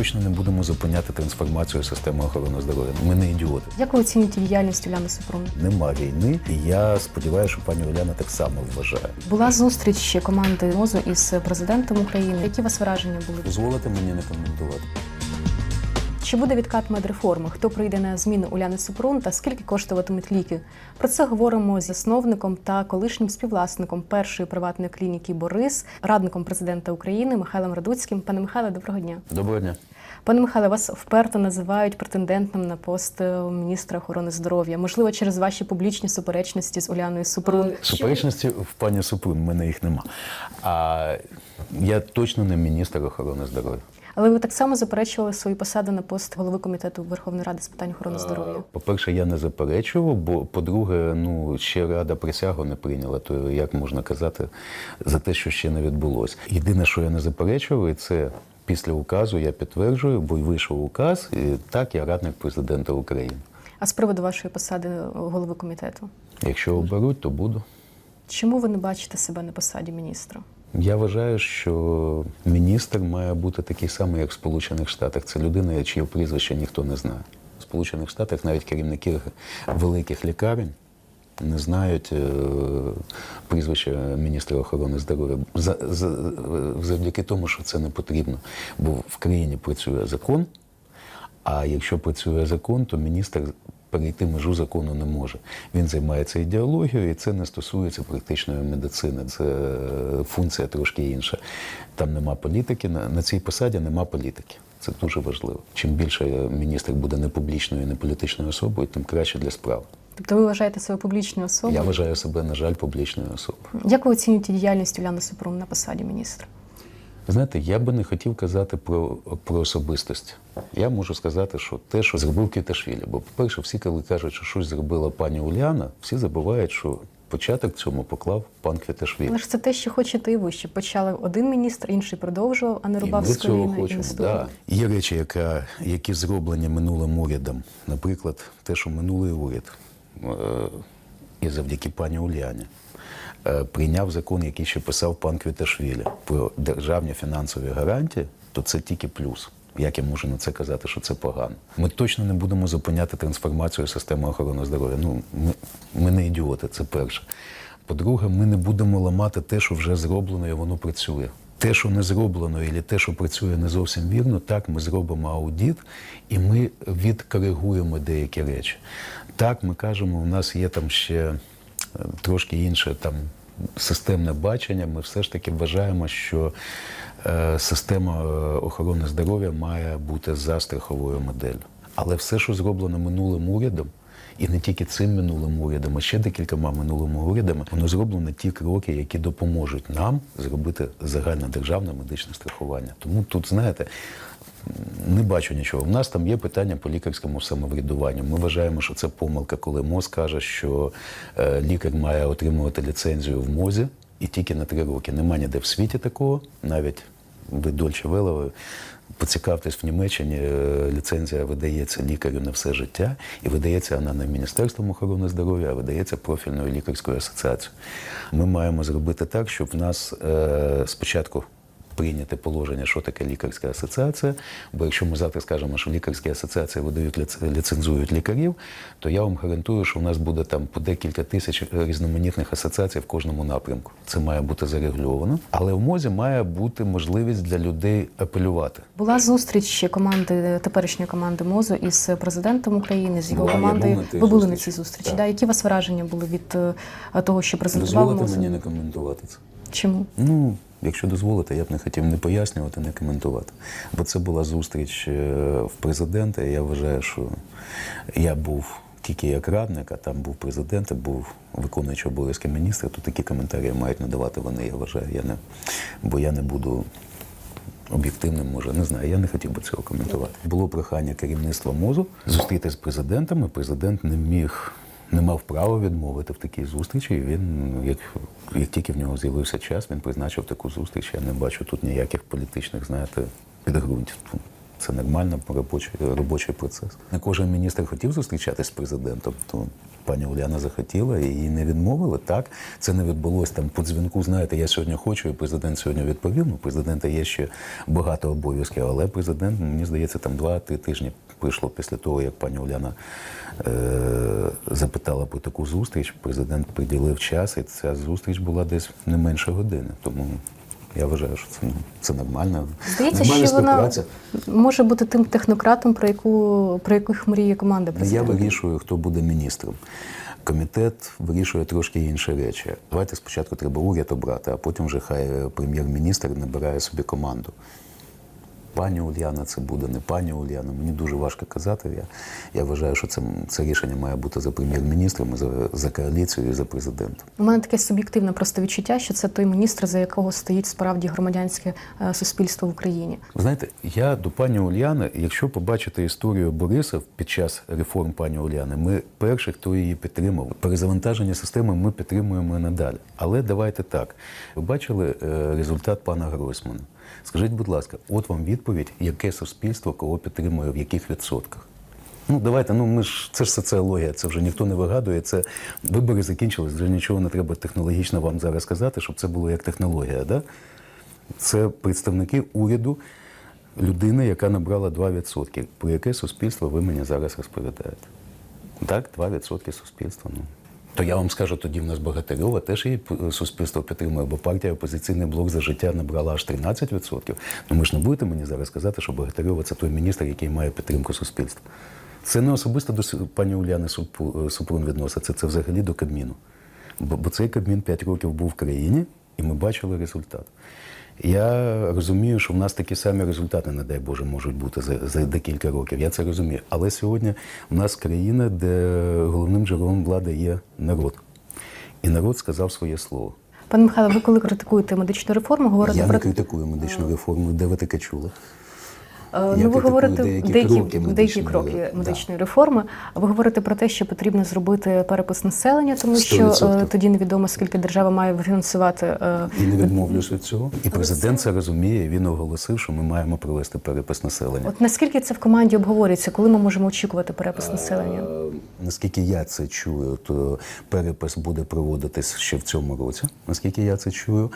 точно не будемо зупиняти трансформацію системи охорони здоров'я. Ми не ідіоти. Як ви оцінюєте діяльність Уляни Супрун? Нема війни, і я сподіваюся, що пані Уляна так само вважає. Була зустріч команди МОЗу із президентом України. Які у вас враження були? Дозволите мені не коментувати. Чи буде відкат медреформи? Хто прийде на зміну Уляни Супрун та скільки коштуватимуть ліки? Про це говоримо з засновником та колишнім співвласником першої приватної клініки Борис, радником президента України Михайлом Радуцьким. Пане Михайле, доброго дня. Доброго дня. Пане Михайле, вас вперто називають претендентом на пост е, міністра охорони здоров'я. Можливо, через ваші публічні суперечності з Уляною Супрун. Суперечності в пані Супрун, в мене їх нема. А я точно не міністр охорони здоров'я. Але ви так само заперечували свою посаду на пост голови комітету Верховної Ради з питань охорони здоров'я. По-перше, я не заперечував, бо по-друге, ну ще рада присягу не прийняла, то як можна казати за те, що ще не відбулося. Єдине, що я не заперечував, і це після указу я підтверджую, бо й вийшов указ, і так я радник президента України. А з приводу вашої посади голови комітету, Якщо оберуть, то буду. чому ви не бачите себе на посаді міністра? Я вважаю, що міністр має бути такий самий, як в Сполучених Штатах. Це людина, чиє прізвище ніхто не знає. В Сполучених Штатах навіть керівники великих лікарень не знають е, прізвища міністра охорони здоров'я за, за, завдяки тому, що це не потрібно. Бо в країні працює закон, а якщо працює закон, то міністр перейти межу закону не може. Він займається ідеологією, і це не стосується практичної медицини. Це е, функція трошки інша. Там нема політики, на, цій посаді нема політики. Це дуже важливо. Чим більше міністр буде не публічною, не політичною особою, тим краще для справи. Тобто ви вважаєте себе публічною особою? Я вважаю себе, на жаль, публічною особою. Як ви оцінюєте діяльність Уляни Супрун на посаді міністра? Знаєте, я би не хотів казати про, про особистості. Я можу сказати, що те, що зробив Квіташвілі. Бо, по-перше, всі, коли кажуть, що щось зробила пані Уляна, всі забувають, що початок цьому поклав пан Квіташвілі. Але ж це те, що хочете і ви, щоб почали один міністр, інший продовжував, а не рубав з коліна. Да. Є речі, яка, які зроблені минулим урядом. Наприклад, те, що минулий уряд е, і завдяки пані Уляні е, прийняв закон, який ще писав пан Квіташвілі про державні фінансові гарантії, то це тільки плюс. Як я можу на це казати, що це погано? Ми точно не будемо зупиняти трансформацію системи охорони здоров'я. Ну, ми, ми не ідіоти, це перше. По-друге, ми не будемо ламати те, що вже зроблено, і воно працює. Те, що не зроблено, і те, що працює не зовсім вірно, так ми зробимо аудіт і ми відкоригуємо деякі речі. Так, ми кажемо, у нас є там ще е, трошки інше там системне бачення. Ми все ж таки вважаємо, що е, система е, охорони здоров'я має бути за страховою моделлю. Але все, що зроблено минулим урядом, і не тільки цим минулим урядом, а ще декількома минулими урядами, воно зроблено ті кроки, які допоможуть нам зробити загальнодержавне медичне страхування. Тому тут, знаєте, не бачу нічого. У нас там є питання по лікарському самоврядуванню. Ми вважаємо, що це помилка, коли МОЗ каже, що е, лікар має отримувати ліцензію в МОЗі і тільки на три роки. Нема ніде в світі такого, навіть ви Дольче Велове. Поцікавтесь в Німеччині, е, ліцензія видається лікарю на все життя, і видається вона не Міністерством охорони здоров'я, а видається профільною лікарською асоціацією. Ми маємо зробити так, щоб в нас е, спочатку прийняти положення, що таке лікарська асоціація. Бо якщо ми завтра скажемо, що лікарські асоціації видають ліцензують лікарів, то я вам гарантую, що у нас буде там по декілька тисяч різноманітних асоціацій в кожному напрямку. Це має бути зарегульовано. Але в МОЗі має бути можливість для людей апелювати. Була зустріч команди теперішньої команди МОЗу із президентом України, з його Була, командою. Ви були на цій зустрічі. Да? Які у вас враження були від е, того, що презентував Дозволите мені не коментувати це. Чому? Ну, якщо дозволите, я б не хотів не пояснювати, не коментувати. Бо це була зустріч е, в президента, я вважаю, що я був тільки як радник, а там був президент, а був виконуючий обов'язки міністра, то такі коментарі мають надавати вони, я вважаю. Я не, бо я не буду об'єктивним, може, не знаю. Я не хотів би цього коментувати. Було прохання керівництва МОЗу зустрітися з президентом, і президент не міг. Не мав права відмовити в такій зустрічі. І він, як, як тільки в нього з'явився час, він призначив таку зустріч. Я не бачу тут ніяких політичних, знаєте, підґрунтів. Це нормально робочий, робочий процес. Не кожен міністр хотів зустрічатись з президентом, то пані Уляна захотіла і їй не відмовили. Так, це не відбулося там по дзвінку. Знаєте, я сьогодні хочу, і президент сьогодні відповів. Ну, президента є ще багато обов'язків, але президент, мені здається, там два-три тижні прийшло після того, як пані Уляна е- запитала про таку зустріч. Президент приділив час, і ця зустріч була десь не менше години. Тому я вважаю, що це, ну, це нормально. Здається, Нормальна що вона може бути тим технократом, про яку про яких мріє команда Не я вирішую, хто буде міністром. Комітет вирішує трошки інші речі. Давайте спочатку треба уряд обрати, а потім вже хай прем'єр-міністр набирає собі команду. Пані Ульяна це буде, не пані Ульяна. Мені дуже важко казати. Я, я вважаю, що це, це рішення має бути за прем'єр-міністром, за, за коаліцією і за президентом. У мене таке суб'єктивне просто відчуття, що це той міністр, за якого стоїть справді громадянське е, суспільство в Україні. Ви Знаєте, я до пані Уляни, якщо побачити історію Бориса під час реформ пані Уляни, ми перші, хто її підтримав. Перезавантаження системи ми підтримуємо і надалі. Але давайте так. Ви бачили е, результат пана Гройсмана? Скажіть, будь ласка, от вам відповідь, яке суспільство кого підтримує, в яких відсотках. Ну, давайте, ну ми ж це ж соціологія, це вже ніхто не вигадує. Це вибори закінчились, вже нічого не треба технологічно вам зараз сказати, щоб це було як технологія. Да? Це представники уряду, людини, яка набрала 2%. Про яке суспільство ви мені зараз розповідаєте? Так, 2% суспільства. Ну. То я вам скажу, тоді в нас Богатирьова теж її суспільство підтримує, бо партія опозиційний блок за життя набрала аж 13%. Ну ви ж не будете мені зараз сказати, що Богатирьова це той міністр, який має підтримку суспільства. Це не особисто до пані Уляни Супу- Супрун відноситься, це взагалі до Кабміну. Бо цей Кабмін 5 років був в країні, і ми бачили результат. Я розумію, що в нас такі самі результати, не дай Боже, можуть бути за, за декілька років. Я це розумію. Але сьогодні в нас країна, де головним джерелом влади є народ. І народ сказав своє слово. Пане Михайло, ви коли критикуєте медичну реформу, говорите Я про не критикую медичну реформу. Де ви таке чули? Е, Ну, ви говорите деякі деякі, кроки деякі кроки медичної реформи. Ви говорите про те, що потрібно зробити перепис населення, тому що 100%. е, тоді невідомо скільки держава має фінансувати. е, І не відмовлюсь від цього. І президент це розуміє. Він оголосив, що ми маємо провести перепис населення. От наскільки це в команді обговорюється, коли ми можемо очікувати перепис населення? Е, Наскільки я це чую, то перепис буде проводитись ще в цьому році, наскільки я це чую.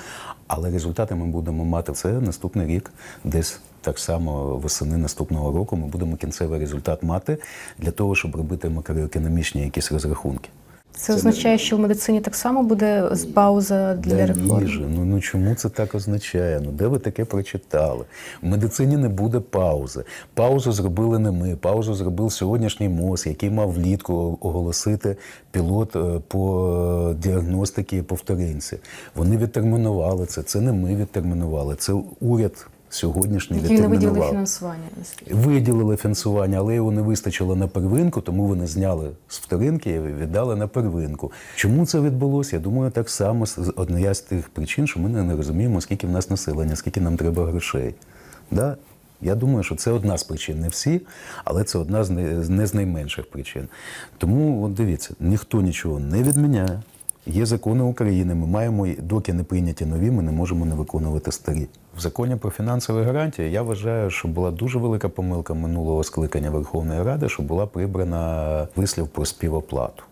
Але результати ми будемо мати це наступний рік, десь так само восени наступного року. Ми будемо кінцевий результат мати для того, щоб робити макроекономічні якісь розрахунки. Це означає, що в медицині так само буде пауза для Да реформ. ні же, ну, ну чому це так означає? Ну де ви таке прочитали? В медицині не буде паузи. Паузу зробили не ми. Паузу зробив сьогоднішній МОЗ, який мав влітку оголосити пілот е, по е, діагностиці повторинці. Вони відтермінували це. Це не ми відтермінували, це уряд сьогоднішній не виділили фінансування. Виділили фінансування, але його не вистачило на первинку, тому вони зняли з вторинки і віддали на первинку. Чому це відбулося? Я думаю, так само одна з тих причин, що ми не- не розуміємо, скільки в нас населення, скільки нам треба грошей. Да? Я думаю, що це одна з причин, не всі, але це одна з не, не з найменших причин. Тому от дивіться, ніхто нічого не відміняє. Є закони України. Ми маємо, доки не прийняті нові, ми не можемо не виконувати старі. В законі про фінансові гарантії я вважаю, що була дуже велика помилка минулого скликання Верховної Ради, що була прибрана вислів про співоплату.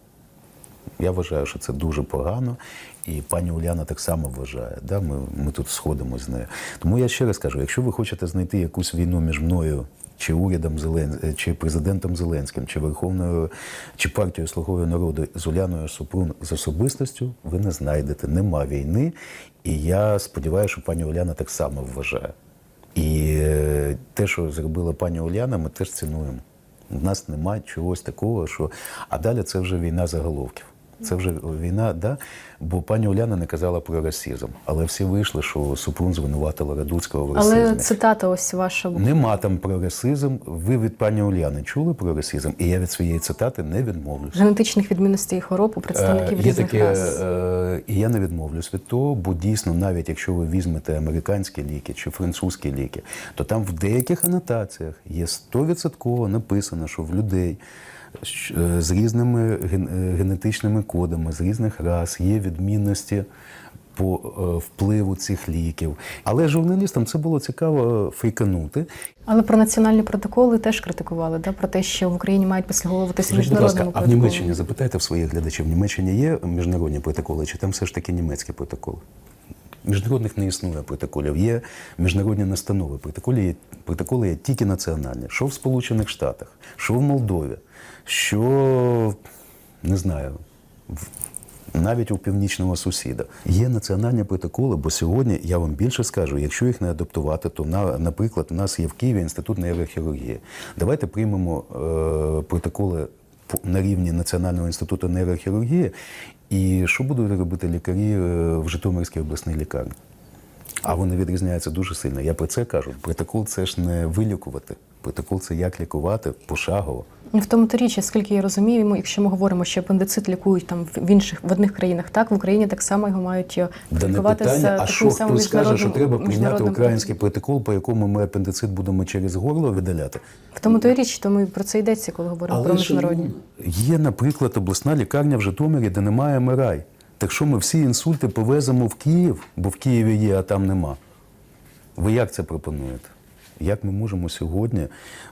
Я вважаю, що це дуже погано, і пані Уляна так само вважає. Да? Ми, ми тут сходимося з нею. Тому я ще раз кажу: якщо ви хочете знайти якусь війну між мною чи урядом Зелен... чи президентом Зеленським, чи Верховною, чи партією Слугою народу з Уляною Супрун з особистостю, ви не знайдете. Нема війни. І я сподіваюся, що пані Уляна так само вважає. І е, те, що зробила пані Уляна, ми теж цінуємо. У нас немає чогось такого, що. А далі це вже війна заголовків. Це вже війна, да? бо пані Уляна не казала про расизм. Але всі вийшли, що Супрун звинуватила Радуцького в расизмі. Але цитата ось ваша Нема там про расизм. Ви від пані Уляни чули про расизм, і я від своєї цитати не відмовлюсь. генетичних відмінностей і хвороб у представників Е, різних таке, рас. е, і я не відмовлюсь від того, бо дійсно, навіть якщо ви візьмете американські ліки чи французькі ліки, то там в деяких анотаціях є 100% написано, що в людей е, з різними е, генетичними кодами, з різних рас є відмінності по е, впливу цих ліків. Але журналістам це було цікаво фейканути. Але про національні протоколи теж критикували, да? про те, що в Україні мають послуговуватися ласка, міжнародними а в. Німеччині запитайте в своїх глядачів, в Німеччині є міжнародні протоколи, чи там все ж таки німецькі протоколи? Міжнародних не існує протоколів. Є міжнародні настанови. Протоколи є, протоколи є тільки національні. Що в Сполучених Штатах, що в Молдові, що не знаю, навіть у північного сусіда. Є національні протоколи, бо сьогодні я вам більше скажу, якщо їх не адаптувати, то на, наприклад, у нас є в Києві інститут нейрохірургії. Давайте приймемо е, протоколи на рівні Національного інституту нейрохірургії. І що будуть робити лікарі е, в Житомирській обласній лікарні? А вони відрізняються дуже сильно. Я про це кажу. Протокол це ж не вилікувати. Протокол це як лікувати пошагово. Ну, В тому то річ, скільки я розумію, якщо ми говоримо, що апендицит лікують там в інших в одних країнах, так в Україні так само його мають е, Да не питання, а таким що самим хто скаже, що треба прийняти український протокол, по якому ми апендицит будемо через горло видаляти? В тому то річ, то ми про це йдеться, коли говоримо про міжнародні. ну, є, наприклад, обласна лікарня в Житомирі, де немає МРАЙ. Так що ми всі інсульти повеземо в Київ, бо в Києві є, а там нема. Ви як це пропонуєте? Як ми можемо сьогодні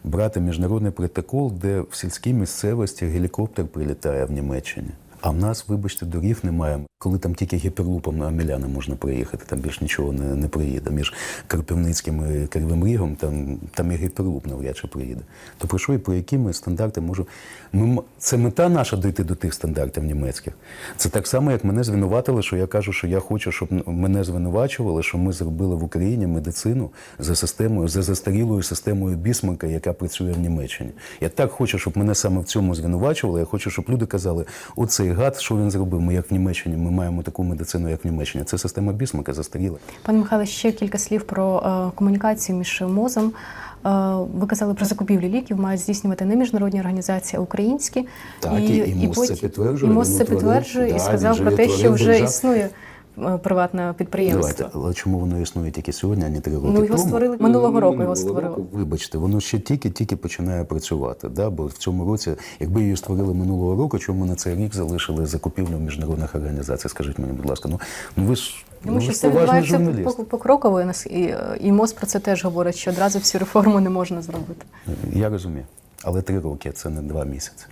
брати міжнародний протокол, де в сільській місцевості гелікоптер прилітає в Німеччині? А в нас, вибачте, доріг немає. Коли там тільки гіперлупом на Амеляна можна проїхати, там більш нічого не, не проїде. Між Карпівницьким і Кривим Рігом там, там і гіперлуп навряд чи проїде. То про що і про які ми стандарти можемо. Ми, це мета наша дійти до тих стандартів німецьких. Це так само, як мене звинуватили, що я кажу, що я хочу, щоб мене звинувачували, що ми зробили в Україні медицину за системою, за застарілою системою Бісмарка, яка працює в Німеччині. Я так хочу, щоб мене саме в цьому звинувачували. Я хочу, щоб люди казали, оцей гад, що він зробив. Ми як в Німеччині, ми маємо таку медицину, як в Німеччині. Це система Бісмака застаріла. Пане Михайле, ще кілька слів про е, комунікацію між МОЗом. Е, ви казали про закупівлю ліків, мають здійснювати не міжнародні організації, а українські. Так, і- і МОЗ це потім- підтверджує, І МОЗ це підтверджує да, і сказав про те, що вже держав- існує приватне підприємство. Давайте, але чому воно існує тільки сьогодні, а не три роки Ну, його тому? створили минулого року. Його створили. Вибачте, воно ще тільки-тільки починає працювати. Да? Бо в цьому році, якби її створили минулого року, чому на цей рік залишили закупівлю міжнародних організацій? Скажіть мені, будь ласка, ну, ну ви ж Тому ну, що поважний відбувається покроково, і е, і МОЗ про це теж говорить, що одразу всю реформу не можна зробити. Я розумію. Але три роки це не два місяці.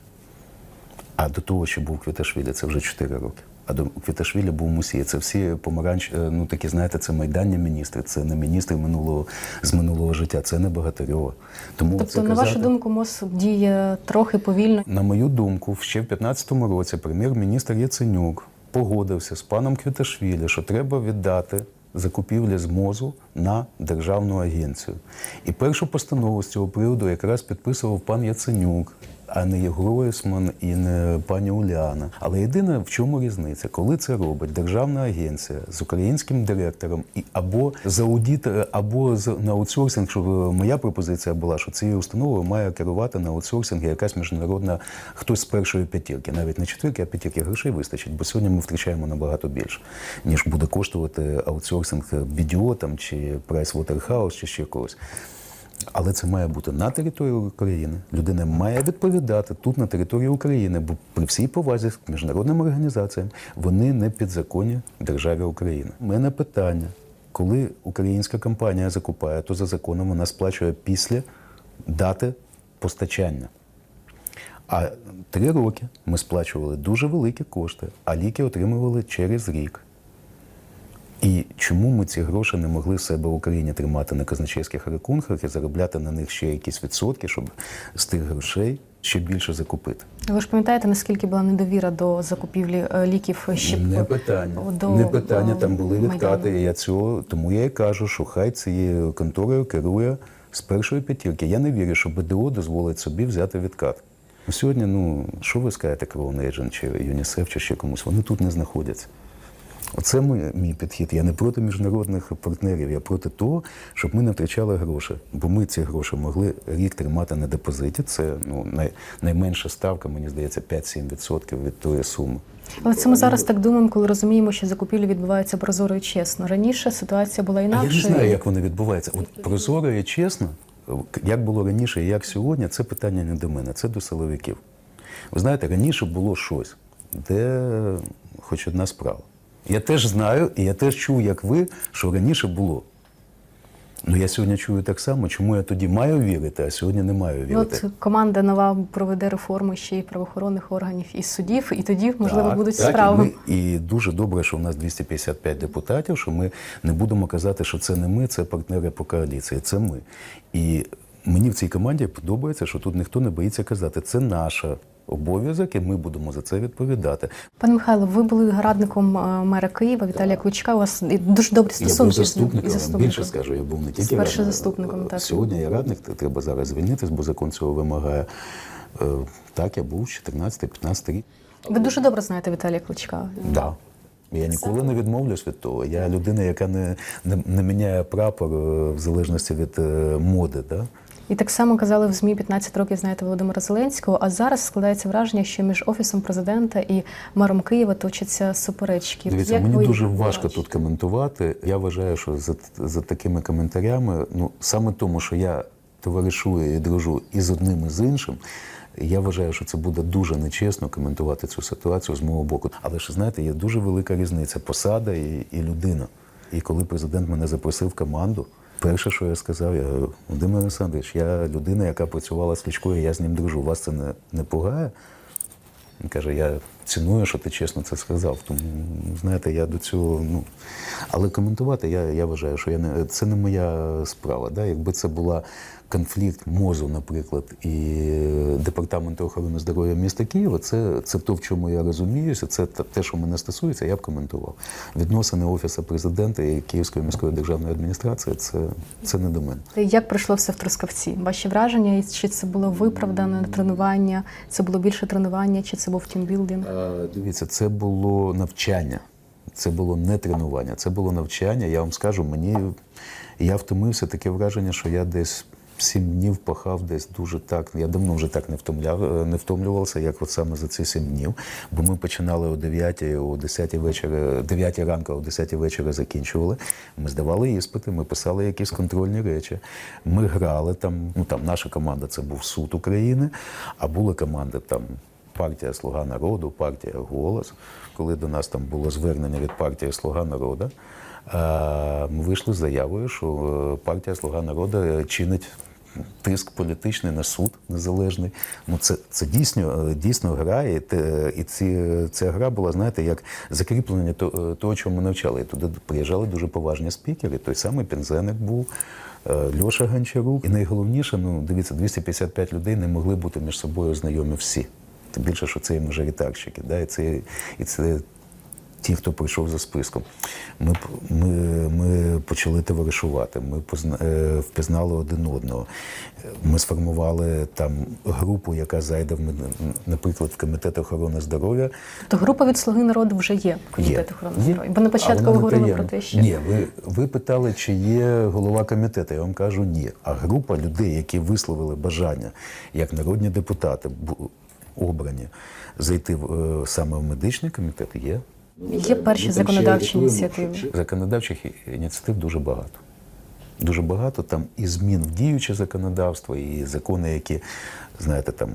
А до того, що був Квіташвілі, це вже чотири роки. А до Квіташвілі був Мусій. Це всі помаранч, е, ну такі, знаєте, це майданні міністри, це не міністри минулого з минулого життя, це не Багатирьова. Тому Тобто, це на казати, вашу думку, МОЗ діє трохи повільно. на мою думку, ще в 2015 році прем'єр-міністр Яценюк погодився з паном Квіташвілі, що треба віддати закупівлі з МОЗу на державну агенцію. І першу постанову з цього приводу якраз підписував пан Яценюк. А не є Гройсман і не пані Уляна. Але єдине, в чому різниця, коли це робить державна агенція з українським директором, і або за аудит, або з на аутсорсинг, щоб е, моя пропозиція була, що цією установою має керувати на аутсорсинг якась міжнародна хтось з першої п'ятірки, навіть не четвірки, а п'ятірки грошей вистачить, бо сьогодні ми втрачаємо набагато більше, ніж буде коштувати аутсорсинг BDO там чи Pricewaterhouse, чи ще когось. Але це має бути на території України. Людина має відповідати тут на території України, бо при всій повазі к міжнародним організаціям вони не підзаконні державі України. У мене питання: коли українська компанія закупає, то за законом вона сплачує після дати постачання. А три роки ми сплачували дуже великі кошти, а ліки отримували через рік. І чому ми ці гроші не могли в себе в Україні тримати на казначейських рахунках і заробляти на них ще якісь відсотки, щоб з тих грошей ще більше закупити? Ви ж пам'ятаєте, наскільки була недовіра до закупівлі е, ліків ще Не питання. до, не питання. Там е, були відкати. Я цього тому я і кажу, що хай цією конторою керує з першої п'ятірки. Я не вірю, що БДО дозволить собі взяти відкат. Сьогодні, ну що ви скажете, Agent чи ЮНІСЕФ, чи ще комусь? Вони тут не знаходяться. Оце мій, мій підхід. Я не проти міжнародних партнерів, я проти того, щоб ми не втрачали гроші. Бо ми ці гроші могли рік тримати на депозиті. Це ну, най, найменша ставка, мені здається, 5-7% від тої суми. Але це ми зараз так думаємо, коли розуміємо, що закупівлі відбуваються прозоро і чесно. Раніше ситуація була А я не знаю, як воно відбувається. От прозоро і чесно, як було раніше і як сьогодні, це питання не до мене, це до силовиків. Ви знаєте, раніше було щось, де хоч одна справа. Я теж знаю, і я теж чув, як ви, що раніше було. Ну я сьогодні чую так само, чому я тоді маю вірити, а сьогодні не маю Ну, вірити. От команда нова проведе реформу ще й правоохоронних органів і судів, і тоді, можливо, Так, будуть так, справи. І, ми, і дуже добре, що в нас 255 депутатів, що ми не будемо казати, що це не ми, це партнери по коаліції, це ми. І мені в цій команді подобається, що тут ніхто не боїться казати, це наш обов'язок, і ми будемо за це відповідати. Пане Михайло, ви були радником е, мера Києва Віталія Кличка. У вас дуже добрі Я був стосунки з ним. заступником, я вам більше скажу, я був не тільки першим заступником, так. Сьогодні я радник, треба зараз звільнитись, бо закон цього вимагає. Е, Так, я був 14-15 рік. Ви дуже добре знаєте Віталія Кличка. Да. Я ніколи не відмовлюсь від того. Я людина, яка не, не, не міняє прапор е, в залежності від е, моди. Да? І так само казали в ЗМІ 15 років знаєте Володимира Зеленського. А зараз складається враження, що між офісом президента і мером Києва точаться суперечки. Дивіться, Як мені дуже важко бачите? тут коментувати. Я вважаю, що за, за такими коментарями, ну саме тому, що я товаришую і дружу і з одним, і з іншим. Я вважаю, що це буде дуже нечесно коментувати цю ситуацію з мого боку. Але ж знаєте, є дуже велика різниця посада і, і людина. І коли президент мене запросив в команду, перше, що я сказав, я Володимир Олександрович, я людина, яка працювала з Кличкою, я з ним дружу. Вас це не, не пугає? Він каже, я ціную, що ти чесно це сказав. Тому, знаєте, я до цього. Ну, але коментувати я, я вважаю, що я не, це не моя справа. Да? Якби це була конфлікт МОЗу, наприклад, і Департаменту охорони здоров'я міста Києва, це, це то, в чому я розуміюся, це те- що мене стосується, я б коментував. Відносини Офісу президента і Київської міської державної адміністрації це, це не до мене. Як пройшло все в Трускавці? Ваші враження, чи це було виправдане тренування? Це було більше тренування, чи це був тімбілдинг? Е, Дивіться, це було навчання. Це було не тренування, це було навчання. Я вам скажу, мені я втомився таке враження, що я десь сім днів пахав десь дуже так. Я давно вже так не втомляв, не втомлювався, як от саме за ці сім днів. Бо ми починали о 9, о 10 вечора, 9 ранку, о 10 вечора закінчували. Ми здавали іспити, ми писали якісь контрольні речі. Ми грали там. Ну там наша команда це був суд України, а були команди там партія Слуга народу, партія Голос. Коли до нас там було звернення від партії Слуга народу, е, ми вийшли з заявою, що е, партія Слуга народу е, чинить. Тиск політичний на суд незалежний. Ну це, це дійсно, е, дійсно гра, і, і ці, ця гра була, знаєте, як закріплення е, того, чому ми навчали. І туди приїжджали дуже поважні спікери. Той самий Пінзеник був, е, Льоша Гончарук. І найголовніше, ну дивіться, 255 людей не могли бути між собою знайомі всі. Тим більше, що це і мажоритарщики, да? і це, і це ті, хто прийшов за списком. Ми, ми, ми почали товаришувати, ми е, впізнали один одного. Ми сформували там групу, яка зайде, в, наприклад, в комітет охорони здоров'я. То група від Слуги народу вже є комітет охорони здоров'я. Бо на початку ви говорили про те, що ні, ви, ви питали, чи є голова комітету. Я вам кажу ні. А група людей, які висловили бажання, як народні депутати, обрані, зайти в, е, саме в медичний комітет, є. Є перші законодавчі ініціативи. Законодавчих ініціатив дуже багато. Дуже багато там і змін в діюче законодавство, і закони, які, знаєте, там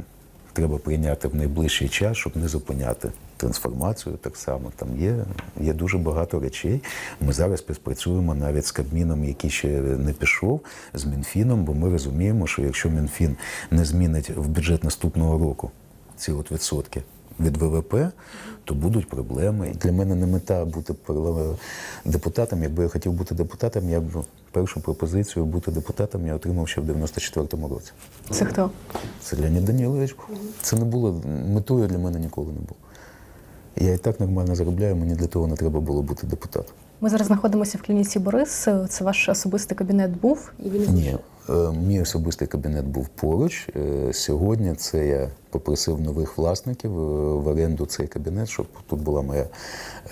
треба прийняти в найближчий час, щоб не зупиняти трансформацію. Так само там є, є дуже багато речей. Ми зараз співпрацюємо навіть з Кабміном, який ще не пішов, з Мінфіном, бо ми розуміємо, що якщо Мінфін не змінить в бюджет наступного року ці от відсотки від ВВП, то будуть проблеми. Для мене не мета бути депутатом. Якби я хотів бути депутатом, я б першу пропозицію бути депутатом я отримав ще в 94-му році. Це хто? Це Леонід Данілович. Це не було метою для мене ніколи не було. Я і так нормально заробляю, мені для того не треба було бути депутатом. Ми зараз знаходимося в клініці Борис. Це ваш особистий кабінет був, і він Ні, мій особистий кабінет був поруч. Е, Сьогодні це я попросив нових власників е, в оренду цей кабінет, щоб тут була моя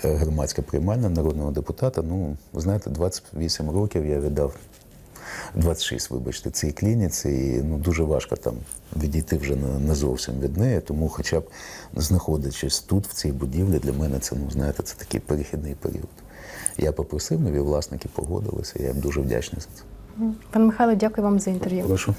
е, громадська приймальна народного депутата. Ну, знаєте, 28 років я віддав. 26, вибачте, цій клініці, і ну дуже важко там відійти вже не зовсім від неї. Тому, хоча б знаходячись тут, в цій будівлі, для мене це ну знаєте, це такий перехідний період. Я попросив, нові власники погодилися. Я їм дуже вдячний за це. Пане Михайло, дякую вам за інтерв'ю. Прошу.